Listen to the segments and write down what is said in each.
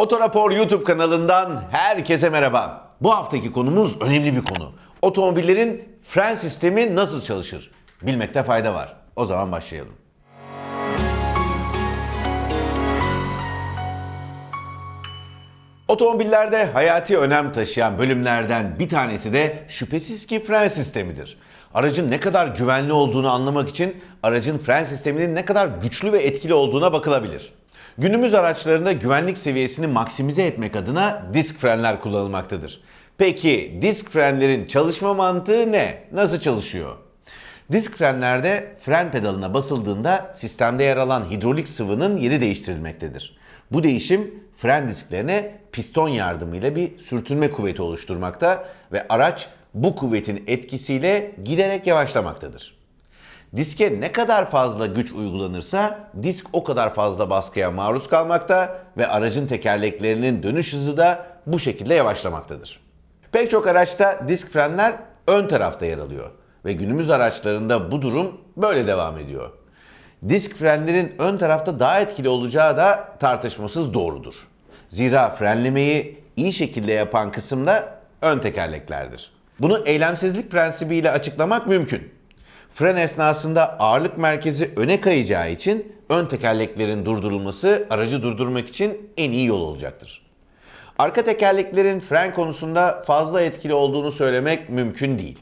Otorapor YouTube kanalından herkese merhaba. Bu haftaki konumuz önemli bir konu. Otomobillerin fren sistemi nasıl çalışır? Bilmekte fayda var. O zaman başlayalım. Otomobillerde hayati önem taşıyan bölümlerden bir tanesi de şüphesiz ki fren sistemidir. Aracın ne kadar güvenli olduğunu anlamak için aracın fren sisteminin ne kadar güçlü ve etkili olduğuna bakılabilir. Günümüz araçlarında güvenlik seviyesini maksimize etmek adına disk frenler kullanılmaktadır. Peki disk frenlerin çalışma mantığı ne? Nasıl çalışıyor? Disk frenlerde fren pedalına basıldığında sistemde yer alan hidrolik sıvının yeri değiştirilmektedir. Bu değişim fren disklerine piston yardımıyla bir sürtünme kuvveti oluşturmakta ve araç bu kuvvetin etkisiyle giderek yavaşlamaktadır. Diske ne kadar fazla güç uygulanırsa disk o kadar fazla baskıya maruz kalmakta ve aracın tekerleklerinin dönüş hızı da bu şekilde yavaşlamaktadır. Pek çok araçta disk frenler ön tarafta yer alıyor ve günümüz araçlarında bu durum böyle devam ediyor. Disk frenlerin ön tarafta daha etkili olacağı da tartışmasız doğrudur. Zira frenlemeyi iyi şekilde yapan kısım da ön tekerleklerdir. Bunu eylemsizlik prensibiyle açıklamak mümkün. Fren esnasında ağırlık merkezi öne kayacağı için ön tekerleklerin durdurulması aracı durdurmak için en iyi yol olacaktır. Arka tekerleklerin fren konusunda fazla etkili olduğunu söylemek mümkün değil.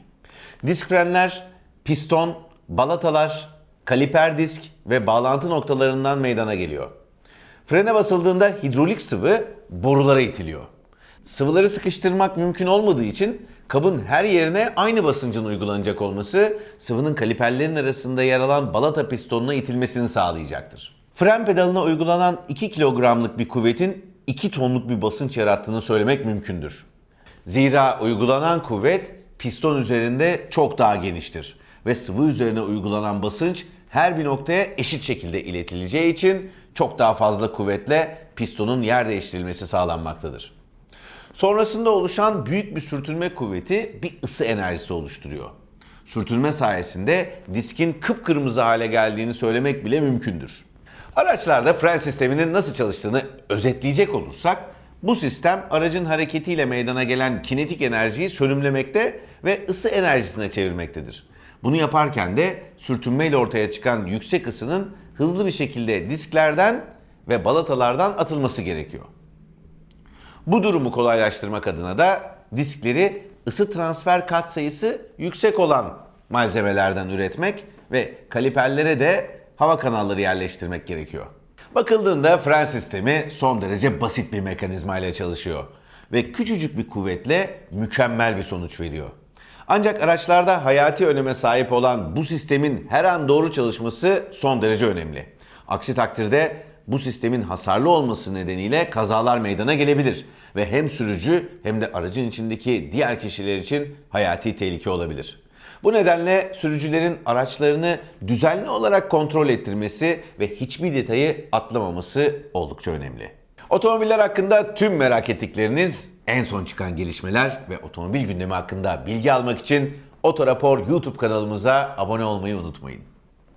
Disk frenler piston, balatalar, kaliper disk ve bağlantı noktalarından meydana geliyor. Frene basıldığında hidrolik sıvı borulara itiliyor. Sıvıları sıkıştırmak mümkün olmadığı için kabın her yerine aynı basıncın uygulanacak olması sıvının kaliperlerin arasında yer alan balata pistonuna itilmesini sağlayacaktır. Fren pedalına uygulanan 2 kilogramlık bir kuvvetin 2 tonluk bir basınç yarattığını söylemek mümkündür. Zira uygulanan kuvvet piston üzerinde çok daha geniştir ve sıvı üzerine uygulanan basınç her bir noktaya eşit şekilde iletileceği için çok daha fazla kuvvetle pistonun yer değiştirilmesi sağlanmaktadır. Sonrasında oluşan büyük bir sürtünme kuvveti bir ısı enerjisi oluşturuyor. Sürtünme sayesinde diskin kıpkırmızı hale geldiğini söylemek bile mümkündür. Araçlarda fren sisteminin nasıl çalıştığını özetleyecek olursak, bu sistem aracın hareketiyle meydana gelen kinetik enerjiyi sönümlemekte ve ısı enerjisine çevirmektedir. Bunu yaparken de sürtünmeyle ortaya çıkan yüksek ısının hızlı bir şekilde disklerden ve balatalardan atılması gerekiyor. Bu durumu kolaylaştırmak adına da diskleri ısı transfer katsayısı yüksek olan malzemelerden üretmek ve kaliperlere de hava kanalları yerleştirmek gerekiyor. Bakıldığında fren sistemi son derece basit bir mekanizma ile çalışıyor ve küçücük bir kuvvetle mükemmel bir sonuç veriyor. Ancak araçlarda hayati öneme sahip olan bu sistemin her an doğru çalışması son derece önemli. Aksi takdirde bu sistemin hasarlı olması nedeniyle kazalar meydana gelebilir ve hem sürücü hem de aracın içindeki diğer kişiler için hayati tehlike olabilir. Bu nedenle sürücülerin araçlarını düzenli olarak kontrol ettirmesi ve hiçbir detayı atlamaması oldukça önemli. Otomobiller hakkında tüm merak ettikleriniz, en son çıkan gelişmeler ve otomobil gündemi hakkında bilgi almak için Otorapor YouTube kanalımıza abone olmayı unutmayın.